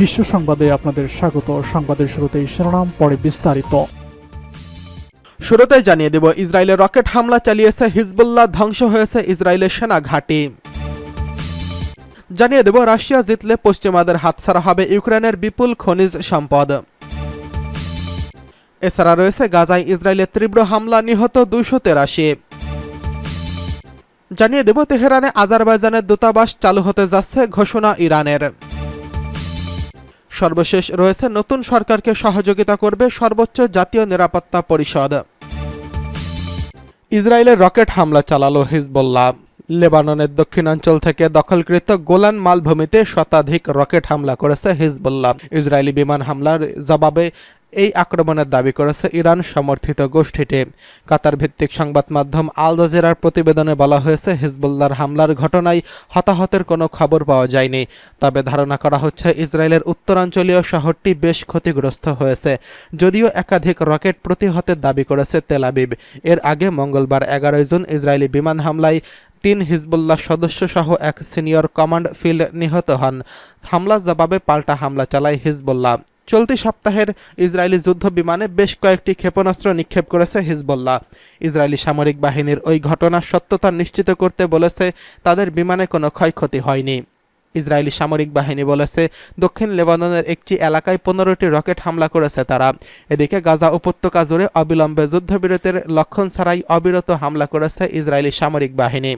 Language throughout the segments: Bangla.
বিশ্ব সংবাদে আপনাদের স্বাগত। সংবাদের শুরুতেই শিরোনাম, পরে বিস্তারিত। শুরুতেই জানিয়ে দেব ইসরায়েলের রকেট হামলা চালিয়েছে হিজবুল্লাহ, ধ্বংস হয়েছে ইসরায়েলের সেনা ঘাঁটি। জানিয়ে দেব, রাশিয়া জিতলে পশ্চিমাদের হাতছাড়া হবে ইউক্রেনের বিপুল খনিজ সম্পদ। এছাড়া রয়েছে, গাজায় ইসরায়েলের তীব্র হামলা নিহত দুইশো তেরাশি। জানিয়ে দেব, তেহরানে আজারবাইজানের দূতাবাস চালু হতে যাচ্ছে ঘোষণা ইরানের। সর্বশেষ রয়েছে, নতুন সরকারকে সহযোগিতা করবে সর্বোচ্চ জাতীয় নিরাপত্তা পরিষদ। ইসরায়েলের রকেট হামলা চালালো হিজবুল্লাহ। লেবাননের দক্ষিণাঞ্চল থেকে দখলকৃত গোলান মালভূমিতে শতাধিক রকেট হামলা করেছে হিজবুল্লাহ। ইসরায়েলি বিমান হামলার জবাবে এই আক্রমণের দাবি করেছে ইরান সমর্থিত গোষ্ঠীটি। কাতার ভিত্তিক সংবাদ মাধ্যম আল জাজিরার প্রতিবেদনে বলা হয়েছে, হিজবুল্লাহর হামলার ঘটনায় হতাহতের কোনো খবর পাওয়া যায়নি। তবে ধারণা করা হচ্ছে, ইসরায়েলের উত্তরাঞ্চলীয় শহরটি বেশ ক্ষতিগ্রস্ত হয়েছে। যদিও একাধিক রকেট প্রতিহতের দাবি করেছে তেলাবিব এর আগে মঙ্গলবার এগারোই জুন ইসরায়েলি বিমান হামলায় তিন হিজবুল্লাহ সদস্য সহ এক সিনিয়র কমান্ড ফিল্ড নিহত হন। হামলার জবাবে পাল্টা হামলা চালায় হিজবুল্লাহ। চলতি সপ্তাহের ইসরায়েলি যুদ্ধ বিমানে বেশ কয়েকটি ক্ষেপণাস্ত্র নিক্ষেপ করেছে হিজবুল্লাহ। ইসরায়েলি সামরিক বাহিনীর ওই ঘটনার সত্যতা নিশ্চিত করতে বলেছে, তাদের বিমানে কোনো ক্ষয়ক্ষতি হয়নি। ইসরায়েলি সামরিক বাহিনী বলেছে, দক্ষিণ লেবাননের একটি এলাকায় পনেরোটি রকেট হামলা করেছে তারা। এদিকে গাজা উপত্যকা জুড়ে অবিলম্বে যুদ্ধবিরতির লক্ষণ ছাড়াই অবিরত হামলা করেছে ইসরায়েলি সামরিক বাহিনী।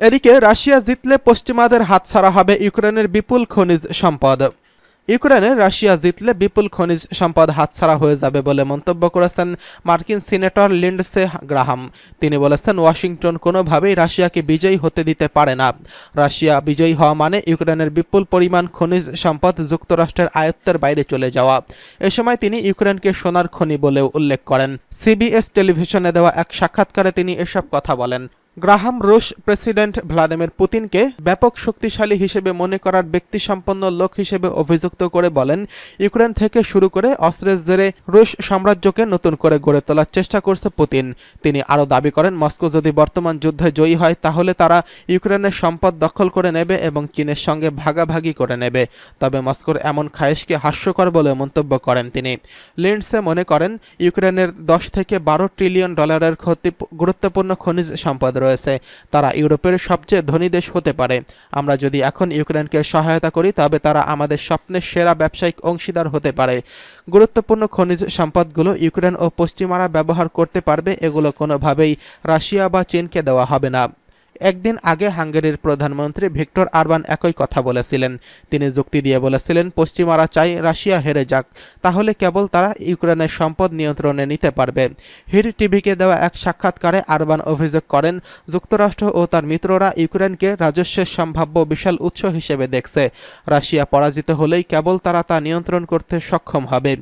এদিকে রাশিয়া জিতলে পশ্চিমাদের হাতছাড়া হবে ইউক্রেনের বিপুল খনিজ সম্পদ। ইউক্রেনে রাশিয়া জিতলে বিপুল খনিজ সম্পদ হাতছাড়া হয়ে যাবে বলে মন্তব্য করেছেন মার্কিন সিনেটর লিন্ডসে গ্রাহাম। তিনি বলেছেন, ওয়াশিংটন কোনোভাবেই রাশিয়াকে বিজয়ী হতে দিতে পারে না। রাশিয়া বিজয়ী হওয়া মানে ইউক্রেনের বিপুল পরিমাণ খনিজ সম্পদ যুক্তরাষ্ট্রের আয়ত্তের বাইরে চলে যাওয়া। এ সময় তিনি ইউক্রেনকে সোনার খনি বলেও উল্লেখ করেন। সিবিএস টেলিভিশনে দেওয়া এক সাক্ষাৎকারে তিনি এসব কথা বলেন। গ্রাহাম রুশ প্রেসিডেন্ট ভ্লাদিমির পুতিনকে ব্যাপক শক্তিশালী হিসেবে মনে করার ব্যক্তিসম্পন্ন লোক হিসেবে অভিযুক্ত করে বলেন, ইউক্রেন থেকে শুরু করে অস্ত্রের জেরে রুশ সাম্রাজ্যকে নতুন করে গড়ে তোলার চেষ্টা করছে পুতিন। তিনি আরও দাবি করেন, মস্কো যদি বর্তমান যুদ্ধে জয়ী হয়, তাহলে তারা ইউক্রেনের সম্পদ দখল করে নেবে এবং চীনের সঙ্গে ভাগাভাগি করে নেবে। তবে মস্কোর এমন খায়েশকে হাস্যকর বলে মন্তব্য করেন তিনি। লিন্ডসে মনে করেন, ইউক্রেনের দশ থেকে বারো ট্রিলিয়ন ডলারের ক্ষতি, গুরুত্বপূর্ণ খনিজ সম্পদ রয়েছে। রয়েছে, তারা ইউরোপের সবচেয়ে ধনী দেশ হতে পারে। আমরা যদি এখন ইউক্রেনকে সহায়তা করি, তবে তারা আমাদের স্বপ্নের সেরা ব্যবসায়িক অংশীদার হতে পারে। গুরুত্বপূর্ণ খনিজ সম্পদগুলো ইউক্রেন ও পশ্চিমারা ব্যবহার করতে পারবে, এগুলো কোনোভাবেই রাশিয়া বা চীনকে দেওয়া হবে না। একদিন আগে হাঙ্গেরির প্রধানমন্ত্রী ভিক্টর আরবান একই কথা বলেছিলেন। তিনি যুক্তি দিয়ে বলেছিলেন, পশ্চিমারা চাই রাশিয়া হেরে যাক, তাহলে কেবল তারা ইউক্রেনের সম্পদ নিয়ন্ত্রণে নিতে পারবে। হির টিভিকে দেওয়া এক সাক্ষাৎকারে আরবান অভিযোগ করেন, যুক্তরাষ্ট্র ও তার মিত্ররা ইউক্রেনকে রাজস্বের সম্ভাব্য বিশাল উৎস হিসেবে দেখছে। রাশিয়া পরাজিত হলেই কেবল তারা তা নিয়ন্ত্রণ করতে সক্ষম হবে।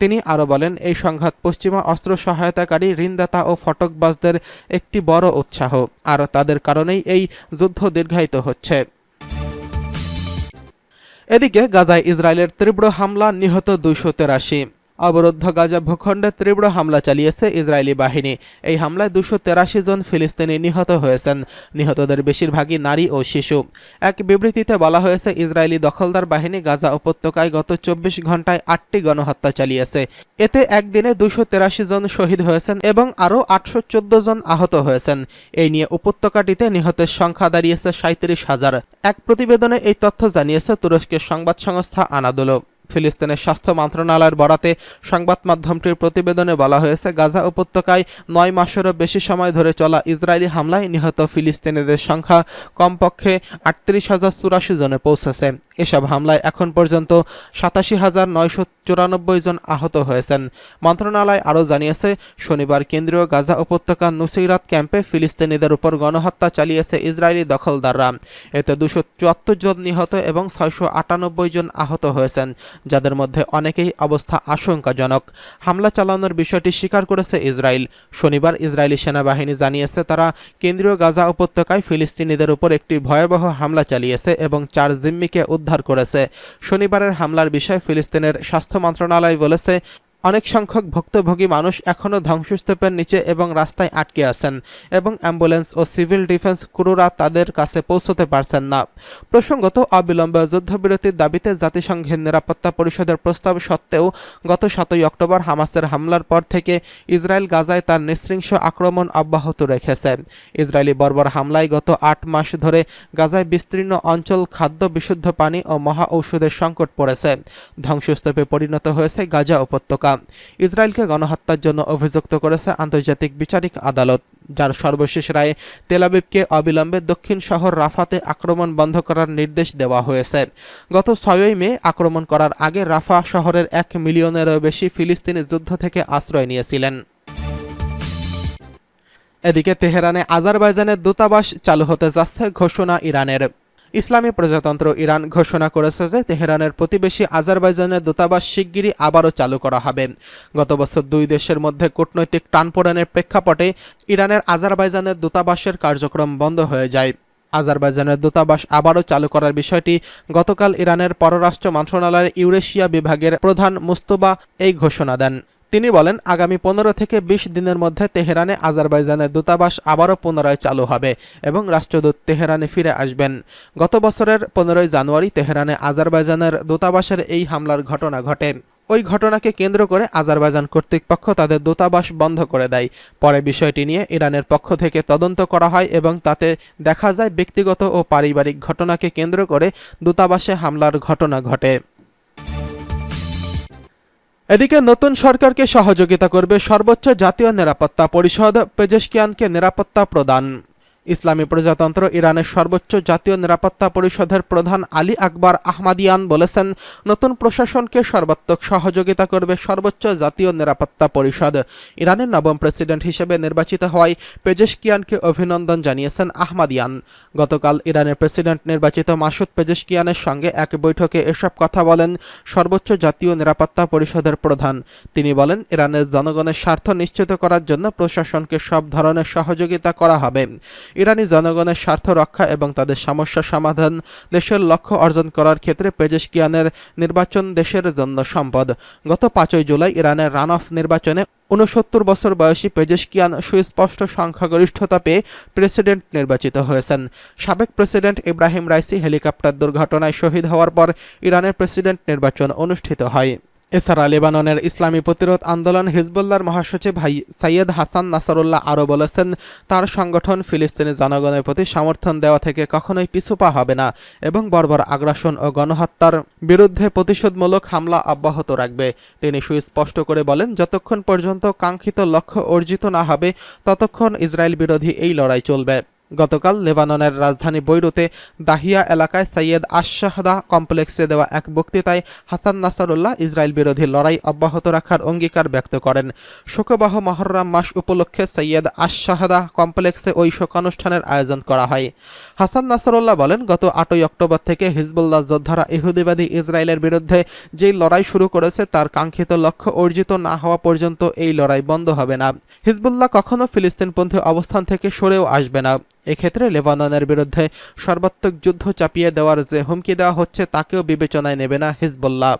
তিনি আরও বলেন, এই সংঘাত পশ্চিমা অস্ত্র সহায়তাকারী ঋণদাতা ও ফটকবাজদের একটি বড় উৎসাহ, আর তাদের কারণেই এই যুদ্ধ দীর্ঘায়িত হচ্ছে। এদিকে গাজায় ইসরায়েলের তীব্র হামলা নিহত দুইশো তেরাশি। অবরুদ্ধ গাজা ভূখণ্ডে তীব্র হামলা চালিয়েছে ইসরায়েলি বাহিনী। এই হামলায় দুশো তেরাশি জন ফিলিস্তিনি নিহত হয়েছেন। নিহতদের বেশিরভাগই নারী ও শিশু। এক বিবৃতিতে বলা হয়েছে, ইসরায়েলি দখলদার বাহিনী গাজা উপত্যকায় গত চব্বিশ ঘন্টায় আটটি গণহত্যা চালিয়েছে। এতে একদিনে দুশো তেরাশি জন শহীদ হয়েছেন এবং আরও আটশো চোদ্দ জন আহত হয়েছেন। এই নিয়ে উপত্যকাটিতে নিহতের সংখ্যা দাঁড়িয়েছে সাঁত্রিশ হাজার। এক প্রতিবেদনে এই তথ্য জানিয়েছে তুরস্কের সংবাদ সংস্থা আনাদোলো। ফিলিস্তিনের স্বাস্থ্য মন্ত্রণালয়ের বরাতে সংবাদ মাধ্যমটির প্রতিবেদনে বলা হয়েছে, গাজা উপত্যকায় নয় মাসেরও বেশি সময় ধরে চলা ইসরায়েলি হামলায় নিহত ফিলিস্তিনিদের সংখ্যা কমপক্ষে আটত্রিশ হাজার চুরাশি জনে পৌঁছেছে। এসব হামলায় এখন পর্যন্ত সাতাশি হাজার নয়শো চুরানব্বই জন আহত হয়েছেন। মন্ত্রণালয় আরও জানিয়েছে, শনিবার কেন্দ্রীয় গাজা উপত্যকা নুসিরাত ক্যাম্পে ফিলিস্তিনিদের উপর গণহত্যা চালিয়েছে ইসরায়েলি দখলদাররা। এতে দুশো চুয়াত্তর জন নিহত এবং ছয়শো আটানব্বই জন আহত হয়েছেন। যাদের মধ্যে অনেকেই অবস্থা আশঙ্কাজনক। হামলা চালানোর বিষয়টি স্বীকার করেছে ইসরায়েল। শনিবার ইসরায়েলি সেনাবাহিনী জানিয়েছে, তারা কেন্দ্রীয় গাজা উপত্যকায় ফিলিস্তিনিদের উপর একটি ভয়াবহ হামলা চালিয়েছে এবং চার জিম্মিকে উদ্ধার করেছে। শনিবারের হামলার বিষয়ে ফিলিস্তিনের স্বাস্থ্য মন্ত্রণালয় বলেছে অনেক সংখ্যক ভুক্তভোগী মানুষ এখনও ধ্বংসস্তূপের নিচে এবং রাস্তায় আটকে আছেন এবং অ্যাম্বুলেন্স ও সিভিল ডিফেন্স ক্রুরা তাদের কাছে পৌঁছতে পারছেন না। প্রসঙ্গত, অবিলম্বে যুদ্ধবিরতির দাবিতে জাতিসংঘের নিরাপত্তা পরিষদের প্রস্তাব সত্ত্বেও গত সাতই অক্টোবর হামাসের হামলার পর থেকে ইসরায়েল গাজায় তার নৃশৃংস আক্রমণ অব্যাহত রেখেছে। ইসরায়েলি বর্বর হামলায় গত আট মাস ধরে গাজায় বিস্তীর্ণ অঞ্চল খাদ্য বিশুদ্ধ পানি ও মহা ঔষধের সংকট পড়েছে। ধ্বংসস্তূপে পরিণত হয়েছে গাজা উপত্যকা। ইসরায়েলকে গণহত্যার জন্য অভিযুক্ত করেছে আন্তর্জাতিক বিচারিক আদালত, যার সর্বশেষ রায়ে তেলাবিবকে অবিলম্বে দক্ষিণ শহর রাফাতে আক্রমণ বন্ধ করার নির্দেশ দেওয়া হয়েছে। গত ছয়ই মে আক্রমণ করার আগে রাফা শহরের এক মিলিয়নেরও বেশি ফিলিস্তিনি যুদ্ধ থেকে আশ্রয় নিয়েছিলেন। এদিকে তেহরানে আজারবাইজানের দূতাবাস চালু হতে যাচ্ছে ঘোষণা ইরানের। ইসলামী প্রজাতন্ত্র ইরান ঘোষণা করেছে যে তেহরানের প্রতিবেশী আজারবাইজানের দূতাবাস শিগগিরই আবারও চালু করা হবে। গত বছর দুই দেশের মধ্যে কূটনৈতিক টানপোড়েনের প্রেক্ষাপটে ইরানের আজারবাইজানের দূতাবাসের কার্যক্রম বন্ধ হয়ে যায়। আজারবাইজানের দূতাবাস আবারও চালু করার বিষয়টি গতকাল ইরানের পররাষ্ট্র মন্ত্রণালয়ের ইউরেশিয়া বিভাগের প্রধান মুস্তবা এই ঘোষণা দেন। তিনি বলেন, আগামী পনেরো থেকে বিশ দিনের মধ্যে তেহরানে আজারবাইজানের দূতাবাস আবারও পুনরায় চালু হবে এবং রাষ্ট্রদূত তেহরানে ফিরে আসবেন। গত বছরের পনেরোই জানুয়ারি তেহরানে আজারবাইজানের দূতাবাসের এই হামলার ঘটনা ঘটে। ওই ঘটনাকে কেন্দ্র করে আজারবাইজান কর্তৃপক্ষ তাদের দূতাবাস বন্ধ করে দেয়। পরে বিষয়টি নিয়ে ইরানের পক্ষ থেকে তদন্ত করা হয় এবং তাতে দেখা যায় ব্যক্তিগত ও পারিবারিক ঘটনাকে কেন্দ্র করে দূতাবাসে হামলার ঘটনা ঘটে। এদিকে নতুন সরকারকে সহযোগিতা করবে সর্বোচ্চ জাতীয় নিরাপত্তা পরিষদ। পেজেশকিয়ানকে নিরাপত্তা প্রদান। ইসলামী প্রজাতন্ত্র ইরানের সর্বোচ্চ জাতীয় নিরাপত্তা পরিষদের প্রধান আলী আকবর আহমাদিয়ান বলেছেন, নতুন প্রশাসনকে সর্বাত্মক সহযোগিতা করবে সর্বোচ্চ জাতীয় নিরাপত্তা পরিষদ। ইরানের নবম প্রেসিডেন্ট হিসেবে নির্বাচিত হওয়ায় পেজেশকিয়ানকে অভিনন্দন জানিয়েছেন আহমাদিয়ান। গতকাল ইরানের প্রেসিডেন্ট নির্বাচিত মাসুদ পেজেশকিয়ানের সঙ্গে এক বৈঠকে এসব কথা বলেন সর্বোচ্চ জাতীয় নিরাপত্তা পরিষদের প্রধান। তিনি বলেন, ইরানের জনগণের স্বার্থ নিশ্চিত করার জন্য প্রশাসনকে সব ধরনের সহযোগিতা করা হবে। ইরানি জনগণের স্বার্থ রক্ষা এবং তাদের সমস্যা সমাধান দেশের লক্ষ্য অর্জন করার ক্ষেত্রে পেজেশকিয়ানের নির্বাচন দেশের জন্য সম্পদ। গত পাঁচই জুলাই ইরানের রান অফ নির্বাচনে উনসত্তর বছর বয়সী পেজেশকিয়ান সুস্পষ্ট সংখ্যাগরিষ্ঠতা পেয়ে প্রেসিডেন্ট নির্বাচিত হয়েছেন। সাবেক প্রেসিডেন্ট ইব্রাহিম রাইসি হেলিকপ্টার দুর্ঘটনায় শহীদ হওয়ার পর ইরানের প্রেসিডেন্ট নির্বাচন অনুষ্ঠিত হয়। এছাড়া লেবাননের ইসলামী প্রতিরোধ আন্দোলন হিজবুল্লাহর মহাসচিব ভাই সৈয়দ হাসান নাসারুল্লাহ আরও বলেছেন, তার সংগঠন ফিলিস্তিনি জনগণের প্রতি সমর্থন দেওয়া থেকে কখনোই পিছুপা হবে না এবং বর্বর আগ্রাসন ও গণহত্যার বিরুদ্ধে প্রতিশোধমূলক হামলা অব্যাহত রাখবে। তিনি সুস্পষ্ট করে বলেন, যতক্ষণ পর্যন্ত কাঙ্ক্ষিত লক্ষ্য অর্জিত না হবে, ততক্ষণ ইসরায়েল বিরোধী এই লড়াই চলবে। গতকাল লেবাননের রাজধানী বৈরুতে দাহিয়া এলাকায় সৈয়দ আশাহদা কমপ্লেক্সে দেওয়া এক বক্তৃতায় হাসান নাসারুল্লাহ ইসরায়েল বিরোধী লড়াই অব্যাহত রাখার অঙ্গীকার ব্যক্ত করেন। শোকবাহ মহরম মাস উপলক্ষে সৈয়দ আশাহদা কমপ্লেক্সে ওই শোকানুষ্ঠানের আয়োজন করা হয়। হাসান নাসারুল্লাহ বলেন, গত আটই অক্টোবর থেকে হিজবুল্লাহ যোদ্ধারা ইহুদিবাদী ইসরায়েলের বিরুদ্ধে যেই লড়াই শুরু করেছে তার কাঙ্ক্ষিত লক্ষ্য অর্জিত না হওয়া পর্যন্ত এই লড়াই বন্ধ হবে না। হিজবুল্লাহ কখনো ফিলিস্তিনপন্থী অবস্থান থেকে সরেও আসবে না। এক্ষেত্রে লেবাননের বিরুদ্ধে সর্বাত্মক যুদ্ধ চাপিয়ে দেওয়ার যে হুমকি দেওয়া হচ্ছে, তাকেও বিবেচনায় নেবে না হিজবুল্লাহ।